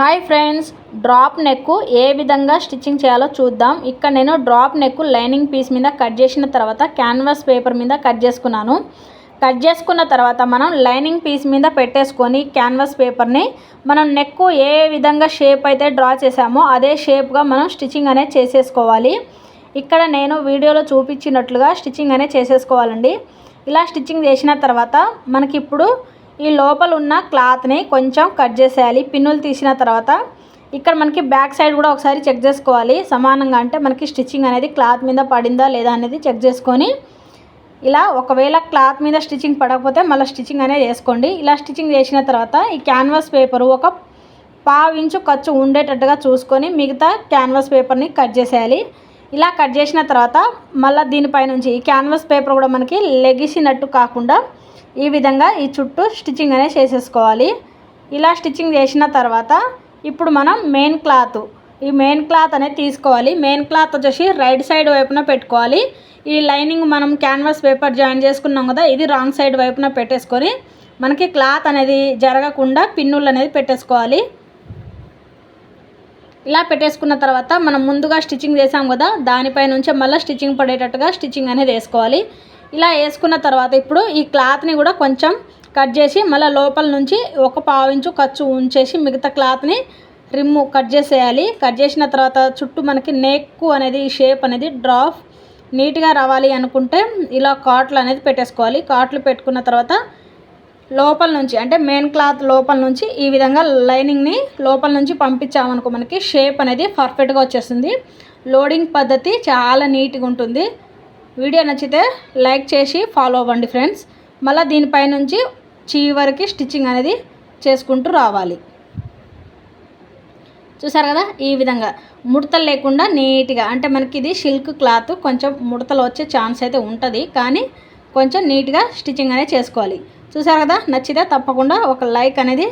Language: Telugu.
హాయ్ ఫ్రెండ్స్ డ్రాప్ నెక్ ఏ విధంగా స్టిచ్చింగ్ చేయాలో చూద్దాం. ఇక్కడ నేను డ్రాప్ నెక్ లైనింగ్ పీస్ మీద కట్ చేసిన తర్వాత క్యాన్వాస్ పేపర్ మీద కట్ చేసుకున్నాను. కట్ చేసుకున్న తర్వాత మనం లైనింగ్ పీస్ మీద పెట్టేసుకొని క్యాన్వాస్ పేపర్ని మనం నెక్ ఏ విధంగా షేప్ అయితే డ్రా చేసామో అదే షేప్గా మనం స్టిచ్చింగ్ అనేది చేసేసుకోవాలి. ఇక్కడ నేను వీడియోలో చూపించినట్లుగా స్టిచ్చింగ్ అనేది చేసేసుకోవాలండి. ఇలా స్టిచ్చింగ్ చేసిన తర్వాత మనకి ఇప్పుడు ఈ లోపల ఉన్న క్లాత్ని కొంచెం కట్ చేసేయాలి. పిన్నులు తీసిన తర్వాత ఇక్కడ మనకి బ్యాక్ సైడ్ కూడా ఒకసారి చెక్ చేసుకోవాలి. సమానంగా అంటే మనకి స్టిచ్చింగ్ అనేది క్లాత్ మీద పడిందా లేదా అనేది చెక్ చేసుకొని ఇలా ఒకవేళ క్లాత్ మీద స్టిచ్చింగ్ పడకపోతే మళ్ళీ స్టిచ్చింగ్ అనేది వేసుకోండి. ఇలా స్టిచ్చింగ్ చేసిన తర్వాత ఈ క్యాన్వాస్ పేపర్ ఒక పావు ఇంచు ఖర్చు ఉండేటట్టుగా చూసుకొని మిగతా క్యాన్వాస్ పేపర్ని కట్ చేసేయాలి. ఇలా కట్ చేసిన తర్వాత మళ్ళీ దీనిపై నుంచి ఈ క్యాన్వాస్ పేపర్ కూడా మనకి లెగిసినట్టు కాకుండా ఈ విధంగా ఈ చుట్టూ స్టిచ్చింగ్ అనేది చేసేసుకోవాలి. ఇలా స్టిచ్చింగ్ చేసిన తర్వాత ఇప్పుడు మనం మెయిన్ క్లాత్ ఈ మెయిన్ క్లాత్ అనేది తీసుకోవాలి. మెయిన్ క్లాత్ వచ్చేసి రైట్ సైడ్ వైపున పెట్టుకోవాలి. ఈ లైనింగ్ మనం క్యాన్వాస్ పేపర్ జాయిన్ చేసుకున్నాం కదా ఇది రాంగ్ సైడ్ వైపున పెట్టేసుకొని మనకి క్లాత్ అనేది జరగకుండా పిన్నులు అనేది పెట్టేసుకోవాలి. ఇలా పెట్టేసుకున్న తర్వాత మనం ముందుగా స్టిచ్చింగ్ చేసాం కదా దానిపై నుంచే మళ్ళీ స్టిచ్చింగ్ పడేటట్టుగా స్టిచ్చింగ్ అనేది వేసుకోవాలి. ఇలా వేసుకున్న తర్వాత ఇప్పుడు ఈ క్లాత్ని కూడా కొంచెం కట్ చేసి మళ్ళీ లోపల నుంచి ఒక పావించు ఖర్చు ఉంచేసి మిగతా క్లాత్ని రిమ్ము కట్ చేసేయాలి. కట్ చేసిన తర్వాత చుట్టూ మనకి నెక్ అనేది షేప్ అనేది డ్రాప్ నీట్గా రావాలి అనుకుంటే ఇలా కాట్లు అనేది పెట్టేసుకోవాలి. కాట్లు పెట్టుకున్న తర్వాత లోపల నుంచి అంటే మెయిన్ క్లాత్ లోపల నుంచి ఈ విధంగా లైనింగ్ని లోపల నుంచి పంపించామనుకో మనకి షేప్ అనేది పర్ఫెక్ట్గా వచ్చేస్తుంది. లోడింగ్ పద్ధతి చాలా నీట్గా ఉంటుంది. వీడియో నచ్చితే లైక్ చేసి ఫాలో అవ్వండి ఫ్రెండ్స్. మళ్ళీ దీనిపై నుంచి చివరికి స్టిచ్చింగ్ అనేది చేసుకుంటూ రావాలి. చూసారు కదా? ఈ విధంగా ముడతలు లేకుండా నీట్గా అంటే మనకి ఇది సిల్క్ క్లాత్ కొంచెం ముడతలు వచ్చే ఛాన్స్ అయితే ఉంటుంది. కానీ కొంచెం నీట్గా స్టిచ్చింగ్ అనేది చేసుకోవాలి. చూసారు కదా? నచ్చితే తప్పకుండా ఒక లైక్ అనేది